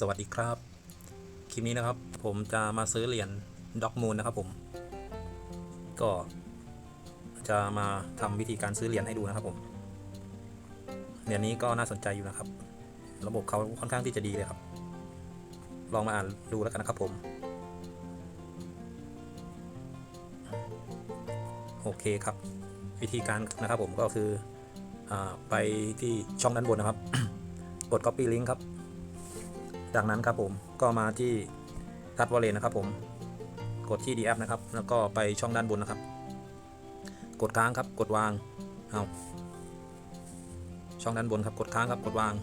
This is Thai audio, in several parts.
สวัสดีครับ คลิปนี้นะครับ ผมจะมาซื้อเหรียญด็อกมูลนะครับผม ก็จะมาทำวิธีการซื้อเหรียญให้ดูนะครับผมเหรียญนี้ก็น่าสนใจอยู่นะครับ ระบบเขาค่อนข้างที่จะดีเลยครับ ลองมาอ่านดูแล้วกันนะครับผม โอเคครับ วิธีการนะครับผมก็คืออไปที่ช่องด้านบนนะครับ กด copy link ครับ จากนั้นครับผมก็มาที่ทัดวอลเลนนะครับผมกดที่ d แอนะครับ แล้วก็ไปช่องด้านบนนะครับ กดค้างครับ กดวางเอาช่องด้านบนครับ กดค้างครับ กดวาง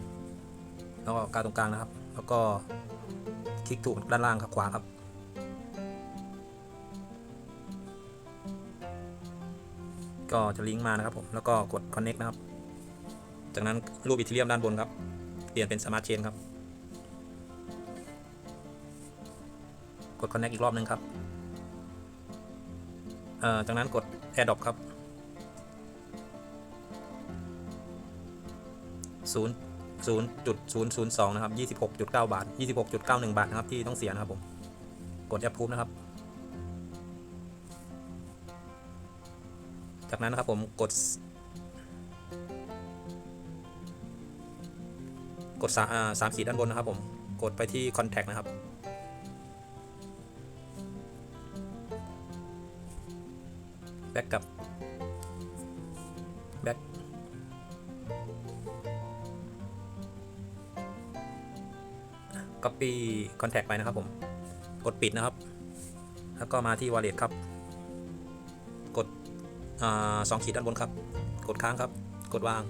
แล้วก็กาตรงกลางนะครับ แล้วก็คลิกถูกด้านล่างครับขวาครับ ก็จะลิงก์มานะครับผม แล้วก็กด connect นะครับ จากนั้นรูปอีเทเรียมด้านบนครับ เปลี่ยนเป็น smart chain ครับ กด connect อีกรอบนึงครับจากนั้นกด AirDrop ครับ 0.002 นะครับ 26.9 บาท 26.91 บาท นะครับ ที่ต้องเสียนะครับผม กด approve นะครับ จากนั้นนะครับผมกด กดสามขีดด้านบนนะครับผม กดไปที่ contact นะครับ แบ็กกับแบ็กก็ปีคอนแทคไปนะครับผม กดปิดนะครับ แล้วก็มาที่ wallet ครับ กดอสองขีดด้านบนครับ กดค้างครับ กดวาง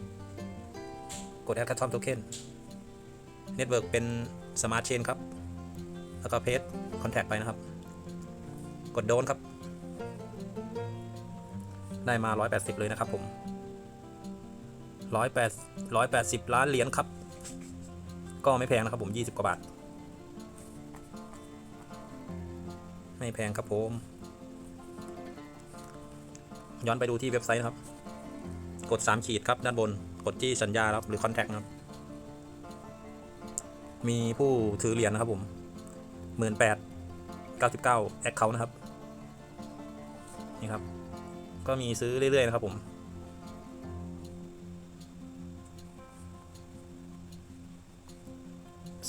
กด add custom token network เป็น smart chain ครับ แล้วก็ paste contact ไปนะครับ กดโดนครับ ได้มา 180 เลยนะครับผม108 180 ล้านเหรียญครับ ก็ไม่แพงนะครับผม 20 กว่าบาท ไม่แพงครับผม ย้อนไปดูที่เว็บไซต์นะครับ กด 3 ขีดครับด้านบน กดที่สัญญาครับหรือ Contact นะครับ มีผู้ถือเหรียญนะครับผม 18 99 Account นะครับ นี่ครับ ก็มีซื้อเรื่อยๆนะครับผม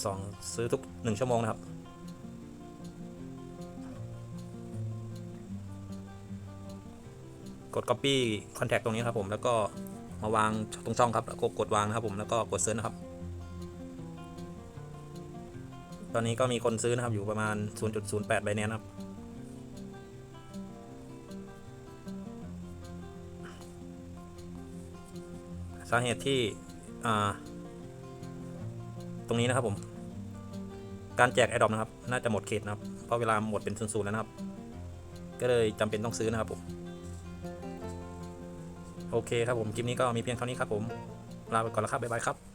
สองซื้อทุกหนึ่งชั่วโมงนะครับ กด copy contact ตรงนี้ครับผม แล้วก็มาวางตรงช่องครับแล้วก็กดวางนะครับผมแล้วก็กดเซิร์ชนะครับ ตอนนี้ก็มีคนซื้อนะครับอยู่ประมาณ 0.08 b i n a n c e นครับ สาเหตุที่ตรงนี้นะครับผม การแจกแอดดอนะครับ น่าจะหมดเขตนะครับ เพราะเวลาหมดเป็นศูนย์แล้วนะครับ ก็เลยจำเป็นต้องซื้อนะครับผม โอเคครับผม คลิปนี้ก็มีเพียงเท่านี้ครับผม ลาไปก่อนแล้วครับ บ๊ายบายครับ